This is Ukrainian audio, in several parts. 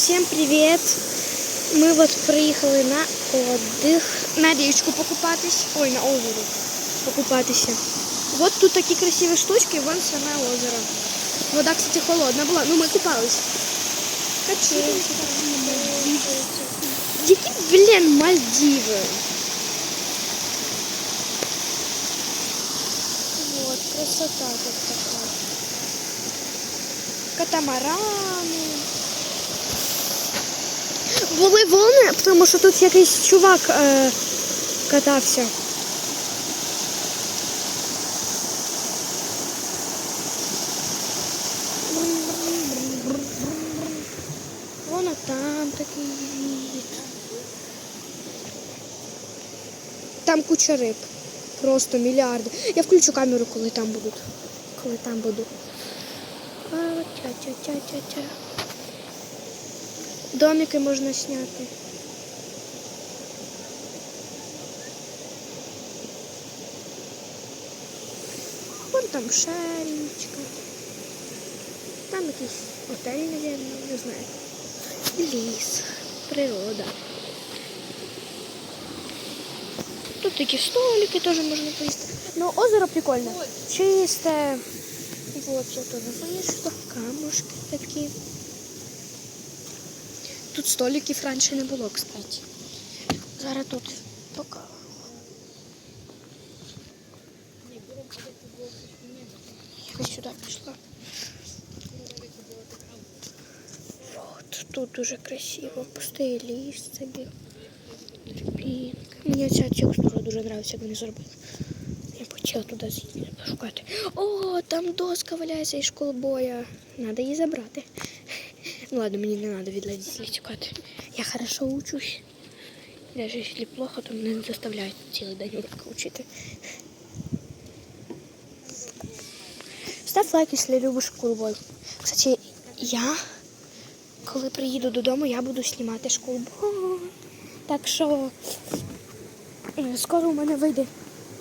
Всем привет! Ми от приїхали на отдих, на річку покупатись. Ой, на озеро покупатися. Вот тут такі красиві штучки, вон саме озеро. Вода, кстати, холодна була. Ну, ми купались. Качели. Які, блін, Мальдіви. Вот, красота тут така. Катамарани. Були волни, тому що тут якийсь чувак е, катався. Воно там такий вид. Там куча риб. Просто мільярди. Я включу камеру, коли там будуть. Коли там буду. А, Тя-тя-тя-тя-тя. Домики можна зняти. Вон там ще. Там якийсь отель, мабуть, не знаю. Ліс, природа. Тут такі столики теж можна поїсти. Ну, озеро прикольне. Чисте. Вот я тоже вийшла. Камушки такі. Тут столиків раніше не було, кстати. Зараз тут покажу. Я сюди пішла. Вот, тут дуже красиво. Пустий ліс собі. Тропінка. Мені ця текстура дуже подобається, як вони зробили. Я почала туди пошукати. О, там доска валяється із школбоя. Надо її забрати. Ну ладно, мені не треба від родителей тікати. Я хорошо учусь. Даже если плохо, то мене не заставляють цілий день уроки учити. Став лайк, якщо любиш школбой. Кстати, я, коли приїду додому, я буду знімати школбой. Так що е, скоро у мене вийде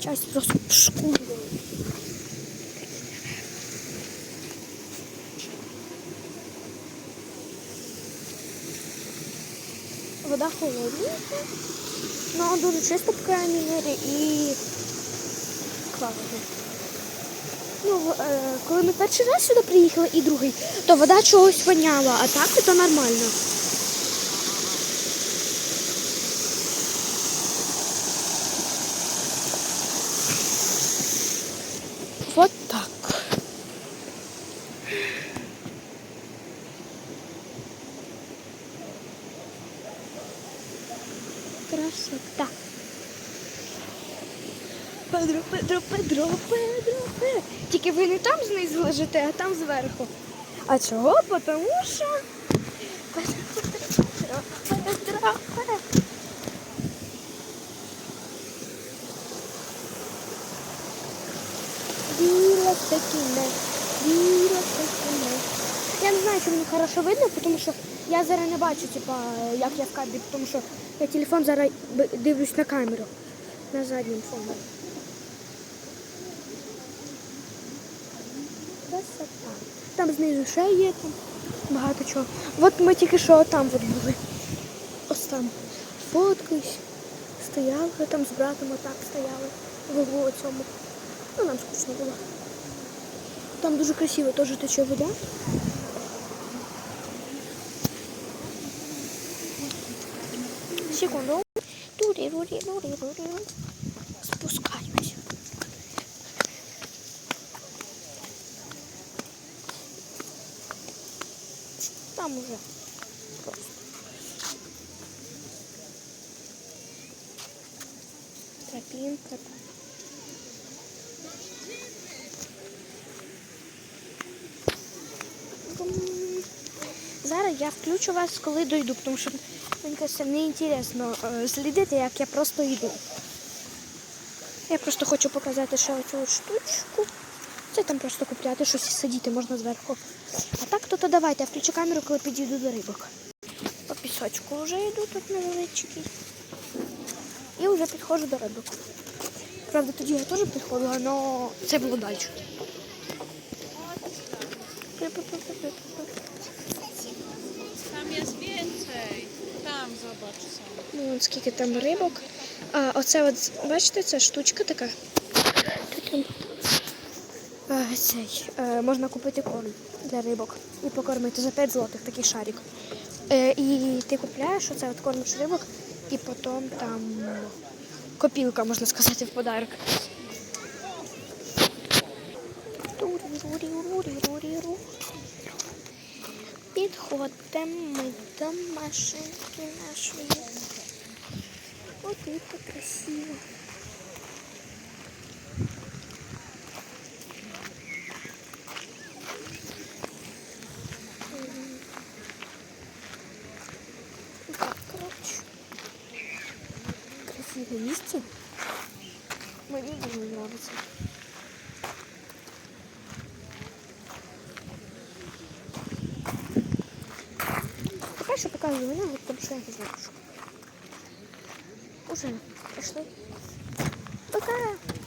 часть просто школи. Вода холодненька, но дуже чисто, по крайней мере, і класно. Ну, е, коли ми перший раз сюди приїхали і другий, то вода чогось воняла, а так то нормально. Вот так. Красота. Педро, Педро, Педро, Педро, Педро. Тільки ви не там знизу лежите, а там зверху. А чого? Потому що Педро, Педро, Педро, Педро, Педро. Віла не чи мені хорошо видно, тому що я зараз не бачу, типа, як я в кадрі, тому що я телефон зараз дивлюсь на камеру. На заднім фоні. Красота. Там знизу ще є там багато чого. От ми тільки що там от були. Ось там. Фоткаюсь. Стояли там з братом отак стояли в углу цьому. Ну, нам скучно було. Там дуже красиво теж тече вода. Секунду. Спускаюсь. Там уже. Тропинка. Зараз я включу вас, коли дойду, тому що мені кажеться, не інтересно е, слідити, як я просто йду. Я просто хочу показати ще оцю штучку. Це там просто купляти щось і сидіти можна зверху. А так то, то давайте, я включу камеру, коли підійду до рибок. По пісочку вже йду тут невеличкий. І вже підходжу до рибок. Правда, тоді я теж підходила, але це було далі. Ну, от скільки там рибок. А оце от, бачите, ця штучка така. Тут там, а, цей, е, можна купити корм для рибок і покормити за 5 злотих такий шарик. Е, і ти купляєш оце от кормиш рибок, і потім там копілка, можна сказати, в подарок. Підходимо ми до машинки нашої. Ось тут красиво. Так, коротше. Красиве місце. Мені дуже подобається. Пока у меня вот тому що я не знаю. Уже пошли. Пока.